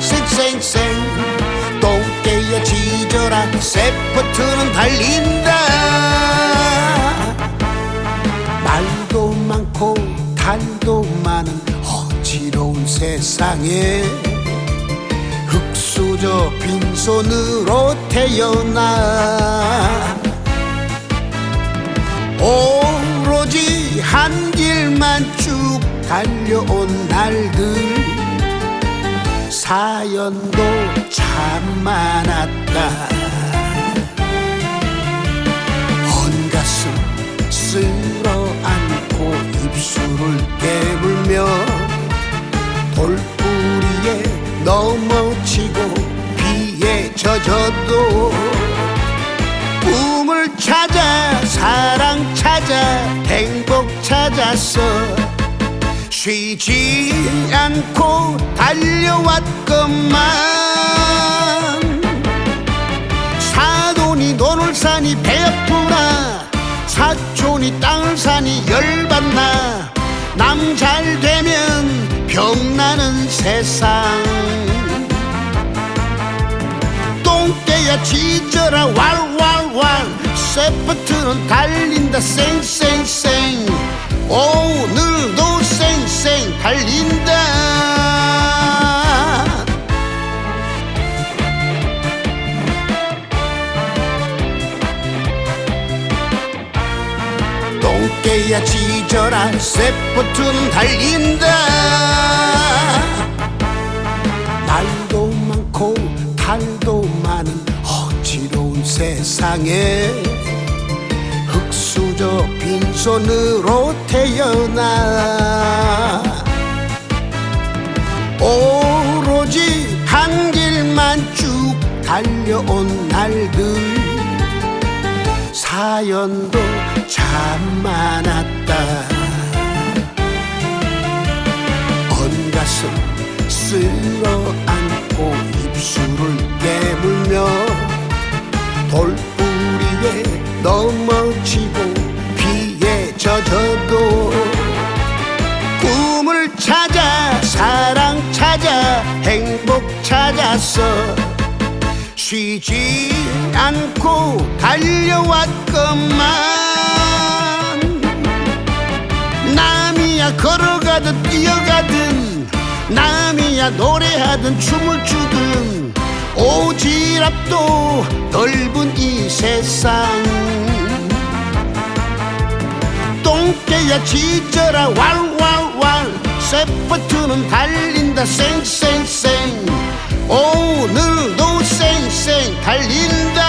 쌩쌩쌩. 똥개야 지져라 세포트는 달린다. 말도 많고 탈도 많은 어지러운 세상에 흙수저 빈손으로 태어나. 오로지 한 길만 쭉 달려온 날들. 사연도 참 많았다. 온 가슴 쓸어 안고 입술을 깨물며 돌뿌리에 넘어지고 비에 젖어도 꿈을 찾아 사랑 찾아 행복 찾았어 쉬지 않고 달려왔건만. 사돈이 돈을 사니 배 아프나 사촌이 땅을 사니 열받나. 남 잘 되면 병나는 세상. 똥개야 짖어라 왈왈왈. 세포트는 달린다 쌩쌩쌩 똥개야 짖어라 세포트는 달린다. 말도 많고 달도 많은 어지러운 세상에 흙수저 빈손으로 태어나 오로지 한 길만 쭉 달려온 날들 사연도 참 많았다. 온 가슴 쓸어 안고 입술을 깨물며 돌뿌리 에 넘어지고 비에 젖어도 꿈을 찾아 사랑 찾아 행복 찾았어 쉬지 않고 달려왔건만. 남이야 걸어가든 뛰어가든 남이야 노래하든 춤을 추든 오지랖도 넓은 이 세상. 똥개야 짖어라 왈왈왈. 세포트는 달린다 쌩쌩쌩. 오늘도 쌩 인생 달린다.